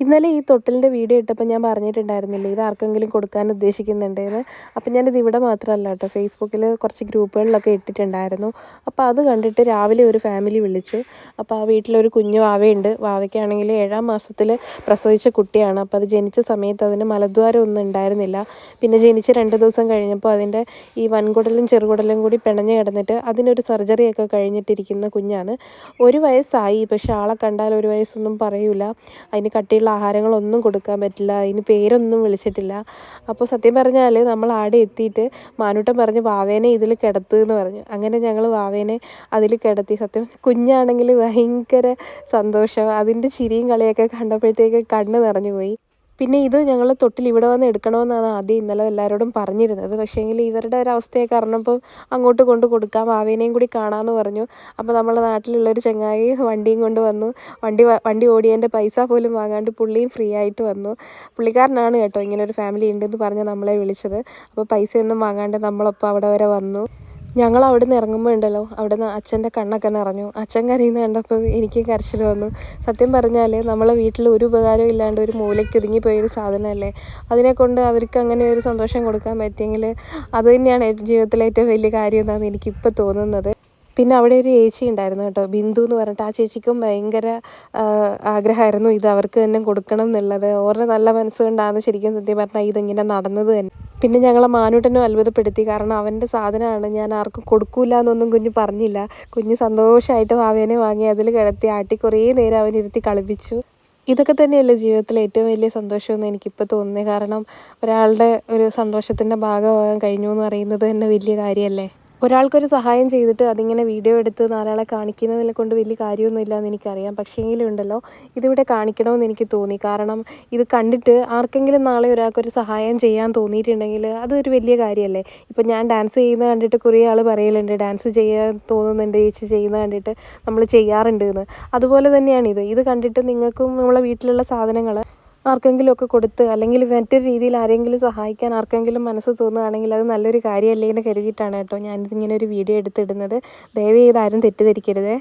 ഇന്നലെ ഈ തൊട്ടിലിന്റെ വീഡിയോ ഇട്ടപ്പോൾ ഞാൻ പറഞ്ഞിട്ടുണ്ടായിരുന്നില്ലേ ഇത് ആർക്കെങ്കിലും കൊടുക്കാൻ ഉദ്ദേശിക്കുന്നുണ്ടെന്ന്. അപ്പം ഞാനിത് ഇവിടെ മാത്രമല്ല കേട്ടോ ഫേസ്ബുക്കിൽ കുറച്ച് ഗ്രൂപ്പുകളിലൊക്കെ ഇട്ടിട്ടുണ്ടായിരുന്നു. അപ്പോൾ അത് കണ്ടിട്ട് രാവിലെ ഒരു ഫാമിലി വിളിച്ചു. അപ്പോൾ ആ വീട്ടിലൊരു കുഞ്ഞു വാവയുണ്ട്. വാവയ്ക്കാണെങ്കിൽ ഏഴാം മാസത്തിൽ പ്രസവിച്ച കുട്ടിയാണ്. അപ്പോൾ അത് ജനിച്ച സമയത്ത് അതിന് മലദ്വാരം ഒന്നും ഉണ്ടായിരുന്നില്ല. പിന്നെ ജനിച്ച് രണ്ട് ദിവസം കഴിഞ്ഞപ്പോൾ അതിന്റെ ഈ വൻകുടലും ചെറുകുടലും കൂടി പിണഞ്ഞ് കിടന്നിട്ട് അതിനൊരു സർജറിയൊക്കെ കഴിഞ്ഞിട്ടിരിക്കുന്ന കുഞ്ഞാണ്. ഒരു വയസ്സായി പക്ഷേ ആളെ കണ്ടാൽ ഒരു വയസ്സൊന്നും പറയൂല. അതിന് കട്ടിയുള്ള ആഹാരങ്ങളൊന്നും കൊടുക്കാൻ പറ്റില്ല. അതിന് പേരൊന്നും വിളിച്ചിട്ടില്ല. അപ്പോൾ സത്യം പറഞ്ഞാൽ നമ്മൾ ആടെ എത്തിയിട്ട് മാനൂട്ടൻ പറഞ്ഞ് വാവേനെ ഇതിൽ കിടത്ത് എന്ന് പറഞ്ഞു. അങ്ങനെ ഞങ്ങൾ വാവേനെ അതിൽ കിടത്തി. സത്യം കുഞ്ഞാണെങ്കിൽ ഭയങ്കര സന്തോഷം. അതിന്റെ ചിരിയും കളിയൊക്കെ കണ്ടപ്പോഴത്തേക്ക് കണ്ണ് നിറഞ്ഞു പോയി. പിന്നെ ഇത് ഞങ്ങൾ തൊട്ടിൽ ഇവിടെ വന്ന് എടുക്കണമെന്നാണ് ആദ്യം ഇന്നലെ എല്ലാവരോടും പറഞ്ഞിരുന്നത്. പക്ഷേങ്കിൽ ഇവരുടെ ഒരു കാരണം അറിഞ്ഞപ്പോൾ അങ്ങോട്ട് കൊണ്ട് കൊടുക്കാം ഭാവേനെയും കൂടി കാണാമെന്ന് പറഞ്ഞു. അപ്പോൾ നമ്മളെ നാട്ടിലുള്ളൊരു ചങ്ങായി വണ്ടിയും കൊണ്ട് വന്നു. വണ്ടി വണ്ടി ഓടിയതിന്റെ പൈസ പോലും വാങ്ങാണ്ട് പുള്ളിയും ഫ്രീ ആയിട്ട് വന്നു. പുള്ളിക്കാരനാണ് കേട്ടോ ഇങ്ങനെ ഒരു ഫാമിലി ഉണ്ടെന്ന് പറഞ്ഞ് നമ്മളെ വിളിച്ചത്. അപ്പോൾ പൈസയൊന്നും വാങ്ങാണ്ട് നമ്മളൊപ്പം അവിടെ വരെ വന്നു. ഞങ്ങൾ അവിടെ നിന്ന് ഇറങ്ങുമ്പോൾ ഉണ്ടല്ലോ അവിടെ നിന്ന് അച്ഛന്റെ കണ്ണൊക്കെ നിറഞ്ഞു. അച്ഛൻ കരയുന്ന കണ്ടപ്പോൾ എനിക്ക് കരച്ചിൽ വന്നു. സത്യം പറഞ്ഞാൽ നമ്മളെ വീട്ടിൽ ഒരു ഉപകാരവും ഇല്ലാണ്ട് ഒരു മൂലയ്ക്ക് ഒതുങ്ങി പോയൊരു സാധനമല്ലേ അതിനെക്കൊണ്ട് അവർക്ക് അങ്ങനെ ഒരു സന്തോഷം കൊടുക്കാൻ പറ്റിയെങ്കിൽ അത് തന്നെയാണ് ജീവിതത്തിലെ ഏറ്റവും വലിയ കാര്യം എന്നാണ് എനിക്കിപ്പോൾ തോന്നുന്നത്. പിന്നെ അവിടെ ഒരു ചേച്ചി ഉണ്ടായിരുന്നു കേട്ടോ ബിന്ദു എന്ന് പറഞ്ഞിട്ട്. ആ ചേച്ചിക്കും ഭയങ്കര ആഗ്രഹമായിരുന്നു ഇത് അവർക്ക് തന്നെ കൊടുക്കണം എന്നുള്ളത്. ഓരോ നല്ല മനസ്സുകൊണ്ടാണ് ശരിക്കും സത്യം പറഞ്ഞാൽ ഇതിങ്ങനെ നടന്നത് തന്നെ. പിന്നെ ഞങ്ങളെ മാനൂട്ടനും അത്ഭുതപ്പെടുത്തി. കാരണം അവന്റെ സാധനമാണ് ഞാൻ ആർക്കും കൊടുക്കൂല എന്നൊന്നും കുഞ്ഞ് പറഞ്ഞില്ല. കുഞ്ഞ് സന്തോഷമായിട്ട് ഭാവേനെ വാങ്ങി അതിൽ കിടത്തി ആട്ടി കുറേ നേരം അവനിരുത്തി കളിപ്പിച്ചു. ഇതൊക്കെ തന്നെയല്ലേ ജീവിതത്തിലെ ഏറ്റവും വലിയ സന്തോഷമെന്ന് എനിക്കിപ്പോൾ തോന്നുന്നത്. കാരണം ഒരാളുടെ ഒരു സന്തോഷത്തിന്റെ ഭാഗമാകാൻ കഴിഞ്ഞു എന്ന് പറയുന്നത് തന്നെ വലിയ കാര്യമല്ലേ? ഒരാൾക്കൊരു സഹായം ചെയ്തിട്ട് അതിങ്ങനെ വീഡിയോ എടുത്ത് നാലാളെ കാണിക്കുന്നതിനെ കൊണ്ട് വലിയ കാര്യമൊന്നുമില്ല എന്ന് എനിക്കറിയാം. പക്ഷേങ്കിലും ഉണ്ടല്ലോ ഇതിവിടെ കാണിക്കണമെന്ന് എനിക്ക് തോന്നി. കാരണം ഇത് കണ്ടിട്ട് ആർക്കെങ്കിലും നാളെ ഒരാൾക്കൊരു സഹായം ചെയ്യാൻ തോന്നിയിട്ടുണ്ടെങ്കിൽ അതൊരു വലിയ കാര്യമല്ലേ. ഇപ്പം ഞാൻ ഡാൻസ് ചെയ്യുന്നത് കണ്ടിട്ട് കുറേ ആൾ പറയലുണ്ട് ഡാൻസ് ചെയ്യാൻ തോന്നുന്നുണ്ട് ചേച്ചി ചെയ്യുന്നത് കണ്ടിട്ട് നമ്മൾ ചെയ്യാറുണ്ട് എന്ന്. അതുപോലെ തന്നെയാണ് ഇത് ഇത് കണ്ടിട്ട് നിങ്ങൾക്കും നമ്മളെ വീട്ടിലുള്ള സാധനങ്ങൾ ആർക്കെങ്കിലും ഒക്കെ കൊടുത്ത് അല്ലെങ്കിൽ മറ്റൊരു രീതിയിൽ ആരെങ്കിലും സഹായിക്കാൻ ആർക്കെങ്കിലും മനസ്സ് തോന്നുകയാണെങ്കിൽ അത് നല്ലൊരു കാര്യമല്ലേ എന്ന് കരുതിയിട്ടാണ് കേട്ടോ ഞാനിതിങ്ങനെ ഒരു വീഡിയോ എടുത്തിടുന്നത്. ദയവ് ചെയ്ത് ആരും തെറ്റിദ്ധരിക്കരുതേ.